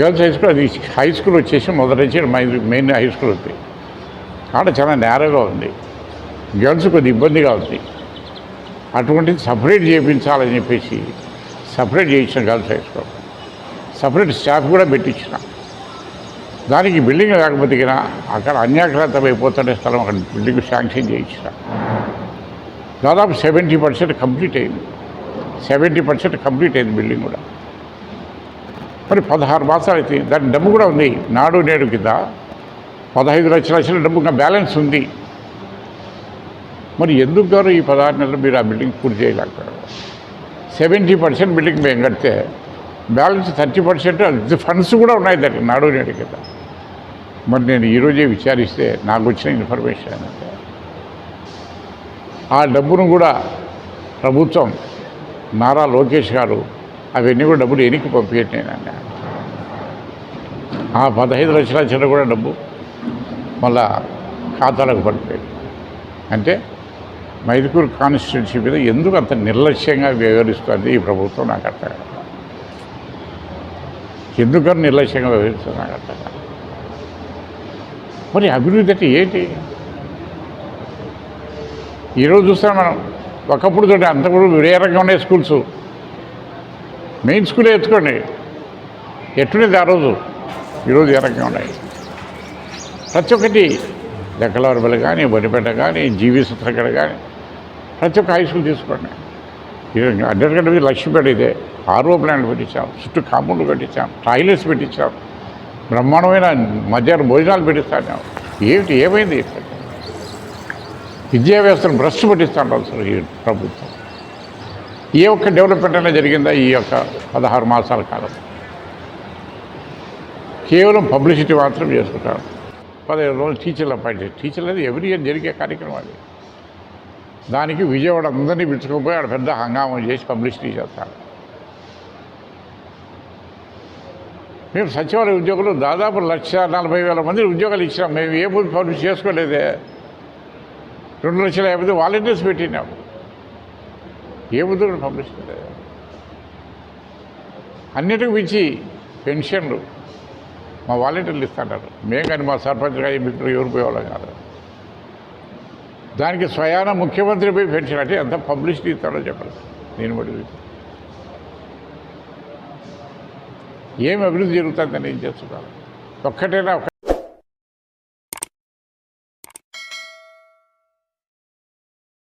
Girls high school అది high school వచ్చేసి మొదటి నుంచి మెయిన్ హై స్కూల్ ఉంది. ఆడ చాలా నేరగా ఉంది. గర్ల్స్ కొద్ది ఇబ్బందిగా ఉంది. అటువంటిది సపరేట్ చేయించాలని చెప్పేసి సపరేట్ చేయించిన girls high school. Separate staff కూడా పెట్టించిన. దానికి బిల్డింగ్ లేకపోతే అక్కడ అన్యాక్రాంతం అయిపోతుండే స్థలం అక్కడ బిల్డింగ్ శాంక్షన్ చేయించిన. దాదాపు సెవెంటీ పర్సెంట్ కంప్లీట్ అయింది. సెవెంటీ పర్సెంట్ కంప్లీట్ అయింది బిల్డింగ్ కూడా. మరి పదహారు మాసాలు అయితే దాని డబ్బు కూడా ఉంది. నాడు నేడు కింద పదహైదు లక్షల లక్షల డబ్బు ఇంకా బ్యాలెన్స్ ఉంది. మరి ఎందుకు గారు ఈ పదహారు నెలలు మీరు ఆ బిల్డింగ్ పూర్తి చేయలేకపోయారు? సెవెంటీ పర్సెంట్ బిల్డింగ్ మేము కడితే బ్యాలెన్స్ థర్టీ పర్సెంట్ ఫండ్స్ కూడా ఉన్నాయి దానికి నాడు నేడు కింద. మరి నేను ఈరోజే విచారిస్తే నాకు వచ్చిన ఇన్ఫర్మేషన్ ఏంటంటే ఆ డబ్బును కూడా ప్రభుత్వం నారా లోకేష్ గారు అవన్నీ కూడా డబ్బులు ఎనికి పంపించండి ఆ పదహైదు లక్షల చిన్న కూడా డబ్బు మళ్ళా ఖాతాలకు పడిపోయింది అంటే మైదుకూరు కాన్స్టిట్యున్సీ మీద ఎందుకు అంత నిర్లక్ష్యంగా వ్యవహరిస్తుంది ఈ ప్రభుత్వం నాకు అర్థం కాదు. ఎందుకని నిర్లక్ష్యంగా వ్యవహరిస్తుంది నాకు అర్థం కాదు. మరి అభివృద్ధి అంటే ఏంటి? ఈరోజు చూస్తాం మనం. ఒకప్పుడు తోట అంత కూడా వేరే రకంగా ఉన్నాయి స్కూల్స్. మెయిన్ స్కూల్ ఎత్తుకోండి. ఎట్టుండేది ఆ రోజు? ఈరోజు ఏ రకంగా ఉన్నాయి. ప్రతి ఒక్కటి లెక్కలవరబలి కానీ బొడిపేట కానీ జీవి సుత్రగడ కానీ ప్రతి ఒక్క హై స్కూల్ తీసుకోండి. అడ్డగడ్డ మీద లక్ష్యం ఇదే. ఆర్ఓ ప్లాంట్ పెట్టించాం చుట్టూ కాంపౌండ్లు పెట్టించాం టాయిలెట్స్ పెట్టించాం బ్రహ్మాండమైన మధ్యాహ్నం భోజనాలు పెట్టిస్తాను ఏమిటి ఏమైంది? విద్యా వ్యవస్థను భ్రష్టు పట్టిస్తాను సార్ ఈ ప్రభుత్వం. ఏ ఒక్క డెవలప్మెంట్ అయినా జరిగిందా ఈ యొక్క పదహారు మాసాల కాలం? కేవలం పబ్లిసిటీ మాత్రం చేసుకుంటారు. పదిహేను రోజులు టీచర్లు అపాయింట్ టీచర్లు అనేది ఎవ్రీ ఇయర్ జరిగే కార్యక్రమం అది. దానికి విజయవాడ అందరినీ పిలుచుకుపోయి ఆడ పెద్ద హంగామం చేసి పబ్లిసిటీ చేస్తారు. మేము సచివాలయ ఉద్యోగులు దాదాపు లక్ష నలభై వేల మంది ఉద్యోగాలు ఇచ్చినాం. మేము ఏ పబ్లిష్ చేసుకోలేదే. రెండు లక్షల యాభై వాలంటీర్స్ పెట్టినాము ఏ బుద్ధుడు పంపిస్తుంది పబ్లిష్ అన్నిటికి మించి పెన్షన్లు మా వాలంటీర్లు ఇస్తుంటారు మేము కానీ మా సర్పంచ్ కానీ మిత్రులు ఎవరు పోయేవాళ్ళం కాదు. దానికి స్వయాన ముఖ్యమంత్రి పోయి పెన్షన్ అంటే ఎంత పబ్లిసిటీ ఇస్తాడో చెప్పండి నేను బట్టి ఏం అభివృద్ధి జరుగుతుందని ఏం చేస్తున్నారు ఒక్కటైనా